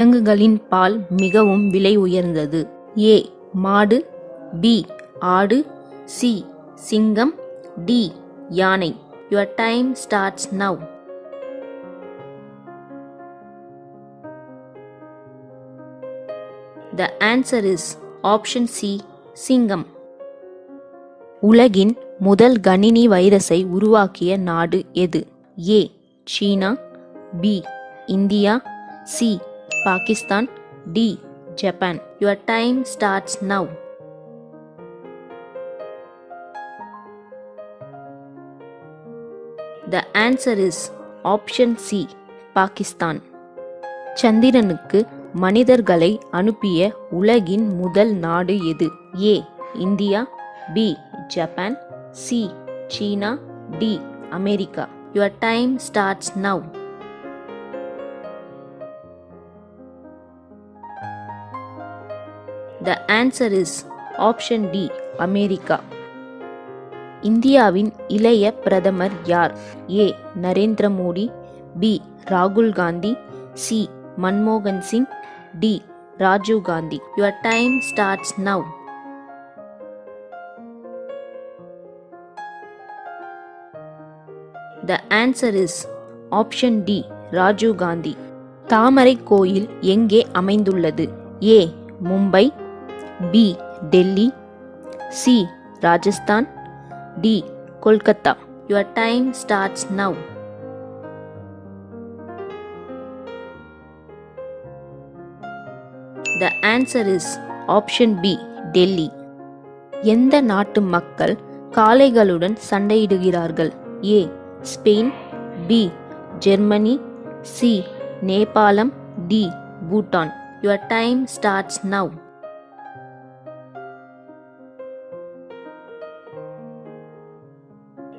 விலங்குகளின் பால் மிகவும் விலை உயர்ந்தது. ஏ. மாடு. பி. ஆடு. சி. சிங்கம். டி. யானை. Your time starts now the answer is option C சிங்கம். உலகின் முதல் கணினி வைரஸை உருவாக்கிய நாடு எது? A. China. B. India. C. Pakistan D Japan. Your time starts now the answer is option C Pakistan. சந்திரனுக்கு மனிதர்களை அனுப்பிய உலகின் முதல் நாடு எது? A India B Japan C China D America. Your time starts now the answer is option D America. இந்தியாவின் இளைய பிரதமர் யார்? ஏ நரேந்திர மோடி பி ராகுல் காந்தி சி மன்மோகன் Singh D Rajiv Gandhi. Your time starts now the answer is option D Rajiv Gandhi. தாமரை கோயில் எங்கே அமைந்துள்ளது? ஏ Mumbai B Delhi C Rajasthan D Kolkata your time starts now the answer is option B Delhi எந்த நாட்டு மக்கள் காளைகளுடன் சண்டையிடுகிறார்கள்? ஏ ஸ்பெயின் பி ஜெர்மனி சி நேபாளம் D Bhutan your time starts now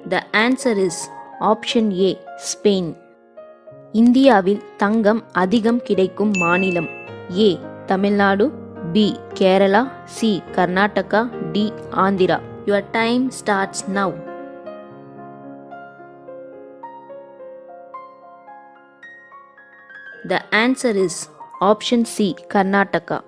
the answer is option A Spain இந்தியாவில் தங்கம் அதிகம் கிடைக்கும் மாநிலம் ஏ Tamil Nadu B Kerala C Karnataka D Andhra. Your time starts now the answer is option C Karnataka.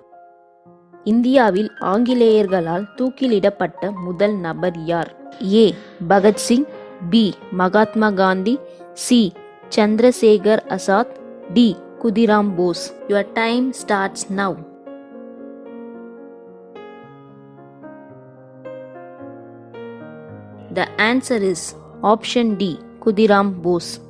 இந்தியாவில் ஆங்கிலேயர்களால் தூக்கிலிடப்பட்ட முதல் நபர் யார்? A. Bhagat Singh B. Mahatma Gandhi C. Chandrashekhar Azad D. Khudiram Bose. Your time starts now the answer is option D Khudiram Bose.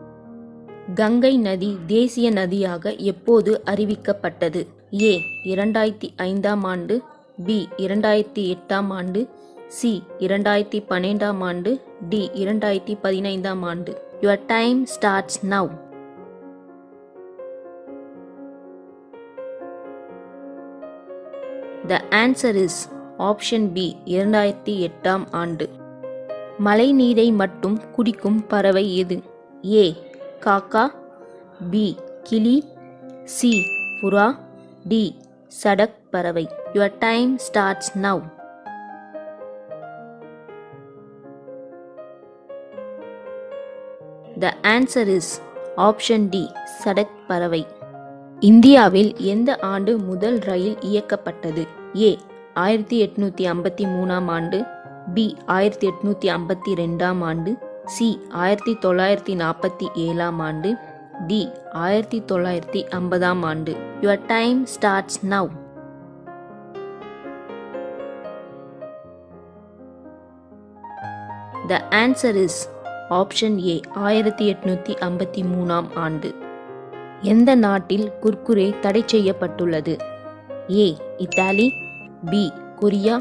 Gangai நதி தேசிய நதியாக எப்போது அறிவிக்கப்பட்டது? ஏ இரண்டாயிரத்தி ஐந்தாம் ஆண்டு பி இரண்டாயிரத்தி எட்டாம் ஆண்டு சி இரண்டாயிரத்தி பன்னெண்டாம் ஆண்டு டி இரண்டாயிரத்தி பதினைந்தாம் ஆண்டு. Your time starts now the answer is option B இரண்டாயிரத்தி எட்டாம் ஆண்டு. மழை நீரை மட்டும் குடிக்கும் பறவை எது? ஏ காக்கா. பி கிளி. சி புறா. டி சடக் பறவை. Your time starts now the answer is option D Sadak பறவை இந்தியாவில் எந்த ஆண்டு முதல் ரயில் இயக்கப்பட்டது? ஏ ஆயிரத்தி எட்நூத்தி ஐம்பத்தி மூணாம் ஆண்டு பி ஆயிரத்தி எட்நூத்தி ஐம்பத்தி ரெண்டாம் ஆண்டு சி ஆயிரத்தி தொள்ளாயிரத்தி நாற்பத்தி ஏழாம் ஆண்டு டி ஆயிரத்தி தொள்ளாயிரத்தி ஐம்பதாம் ஆண்டு. Your time starts now the answer is option A ஆயிரத்தி எட்நூத்தி ஐம்பத்தி மூணாம் ஆண்டு. எந்த நாட்டில் குர்குரே தடை செய்யப்பட்டுள்ளது? A Italy B Korea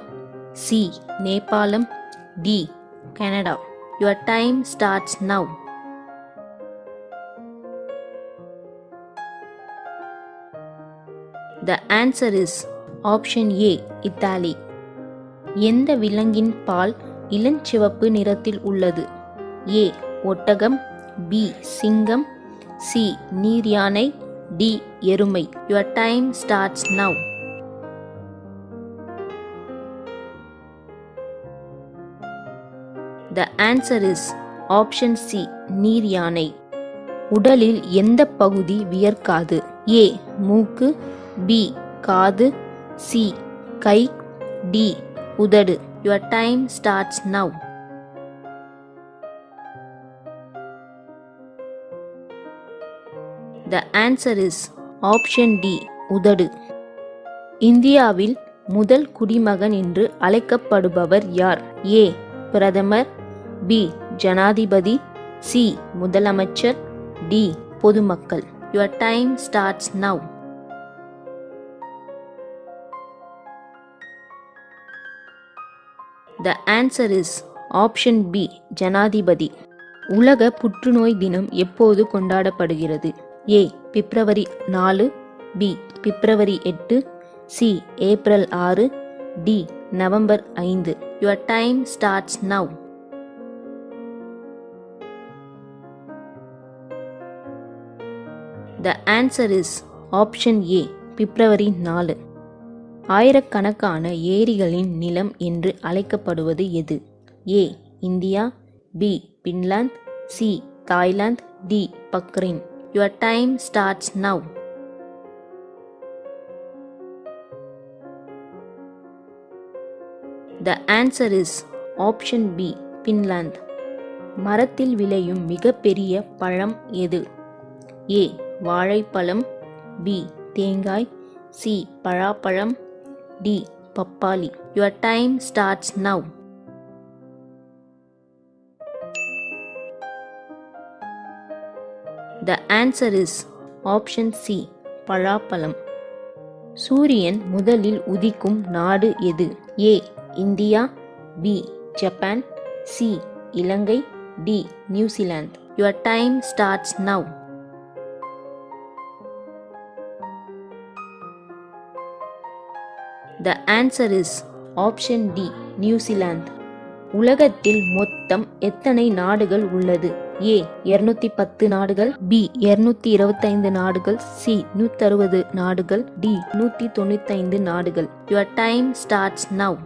C Nepal D Canada. Your time starts now the answer is option A Italy. எந்த விலங்கின் பால் இளஞ்சிவப்பு நிறத்தில் உள்ளது? ஏ ஒட்டகம் பி சிங்கம் சி நீர் யானை டி எருமை. Your time starts now the answer is option C நீர் யானை உடலில் எந்த பகுதி வியர்க்காது? ஏ மூக்கு பி காது சி கை டி உதடு. Your time starts now the answer is option D உதடு. இந்தியாவில் முதல் குடிமகன் என்று அழைக்கப்படுபவர் யார்? ஏ பிரதமர். பி ஜனாதிபதி. சி முதலமைச்சர். டி பொதுமக்கள். Your time starts now the answer is option B ஜனாதிபதி. உலக புற்றுநோய் தினம் எப்போது கொண்டாடப்படுகிறது? ஏ பிப்ரவரி நாலு பி பிப்ரவரி எட்டு சி ஏப்ரல் ஆறு டி நவம்பர் ஐந்து. Your time starts now the answer is option A February நாலு. ஆயிரக்கணக்கான ஏரிகளின் நிலம் என்று அழைக்கப்படுவது எது? A India B Finland C Thailand D Bahrain. Your time starts now the answer is option B Finland மரத்தில் விளையும் மிகப்பெரிய பழம் எது? ஏ வாழைப்பழம். பி தேங்காய். சி பழாப்பழம் டி பப்பாளி. Your time starts now the answer is option C பழாப்பழம் சூரியன் முதலில் உதிக்கும் நாடு எது? A India. B Japan. C Ilangai. D New Zealand your time starts now the answer is option D New Zealand உலகத்தில் மொத்தம் எத்தனை நாடுகள் உள்ளது? ஏ இருநூத்தி பத்து நாடுகள் பி இருநூத்தி இருபத்தைந்து நாடுகள் சி நூத்தி அறுபது நாடுகள் டி நூத்தி தொண்ணூத்தைந்து நாடுகள். Your time starts now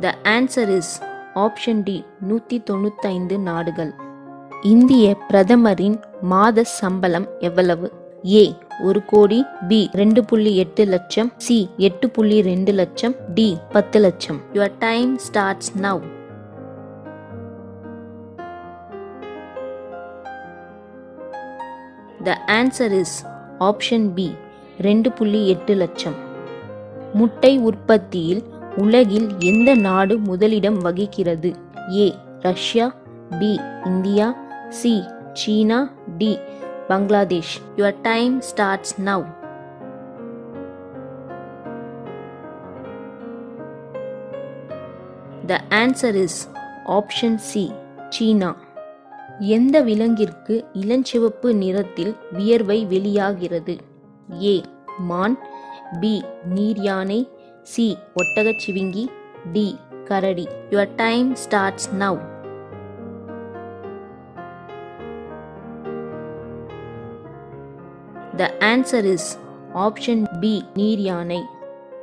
the answer is option D நூத்தி தொண்ணூத்தைந்து நாடுகள். இந்திய பிரதமரின் மாத சம்பளம் எவ்வளவு? ஏ ஒரு கோடி பி ரெண்டு புள்ளி எட்டு லட்சம் சி எட்டு புள்ளி ரெண்டு லட்சம் டி பத்து லட்சம். Your time starts now the answer is option B ரெண்டு புள்ளி எட்டு லட்சம். முட்டை உற்பத்தியில் உலகில் எந்த நாடு முதலிடம் வகிக்கிறது? A Russia B India C China D Bangladesh. Your time starts now the answer is option C China. எந்த விலங்கிற்கு இளஞ்சிவப்பு நிறத்தில் வியர்வை வெளியாகிறது? ஏ மான். பி நீர் யானை சி ஒட்டகச்சிவிங்கி. டி கரடி. Your time starts now the answer is option B நீர் யானை.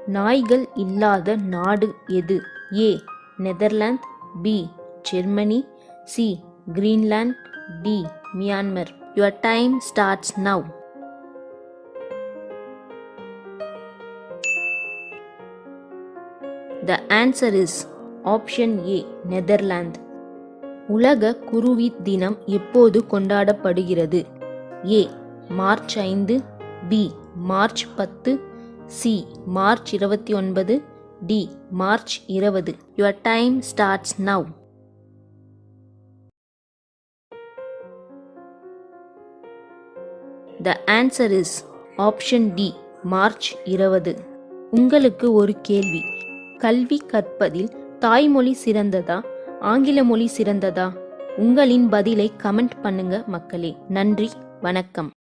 நாய்கள் இல்லாத நாடு எது? A Netherlands B Germany C Greenland D Myanmar your time starts now the answer is option A Netherlands உலக குருவி தினம் எப்போது கொண்டாடப்படுகிறது? ஏ மார்ச் ஐந்து பி மார்ச் பத்து சி மார்ச் இருபத்தி ஒன்பது டி மார்ச் இருபது. Your time starts now the answer is option D March இருபது. உங்களுக்கு ஒரு கேள்வி. கல்வி கற்பதில் தாய்மொழி சிறந்ததா ஆங்கில மொழி சிறந்ததா? உங்களின் பதிலை கமெண்ட் பண்ணுங்க மக்களே. நன்றி வணக்கம்.